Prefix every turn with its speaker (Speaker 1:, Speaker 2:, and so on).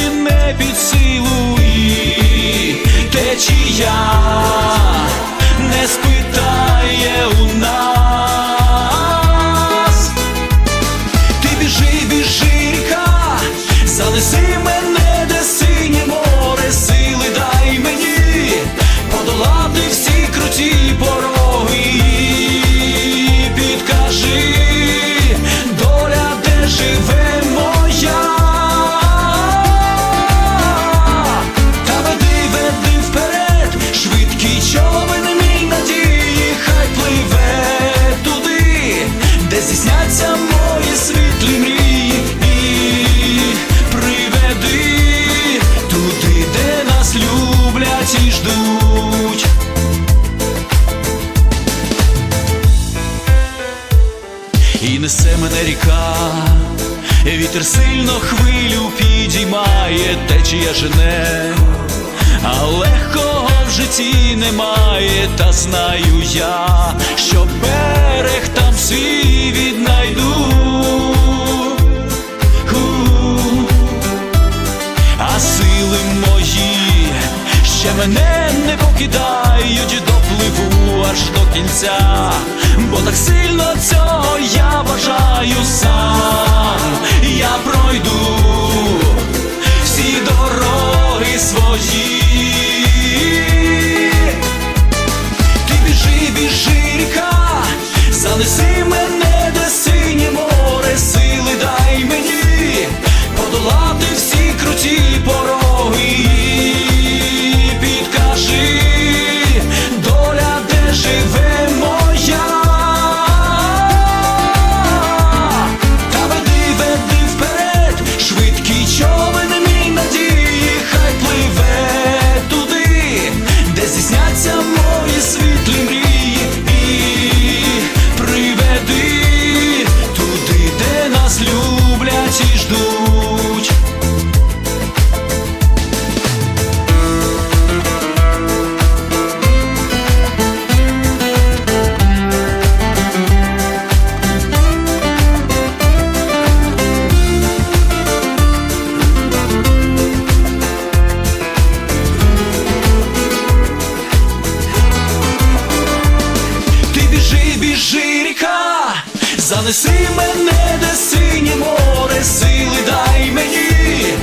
Speaker 1: не під силу і течія не спитає у нас. Ти біжи, біжи, ріка, мене, де синє море, сили дай мені подолати всі круті пороги. Підкажи, І несе мене ріка, вітер сильно хвилю підіймає, течія жене, а легкого в житті немає, та знаю я, що берег там свій віднайду. А сили мої ще мене не покидають, допливу аж до кінця, так сильно цього я бажаю сам, я пройду всі дороги свої. Занеси мене, де синє море, сили дай мені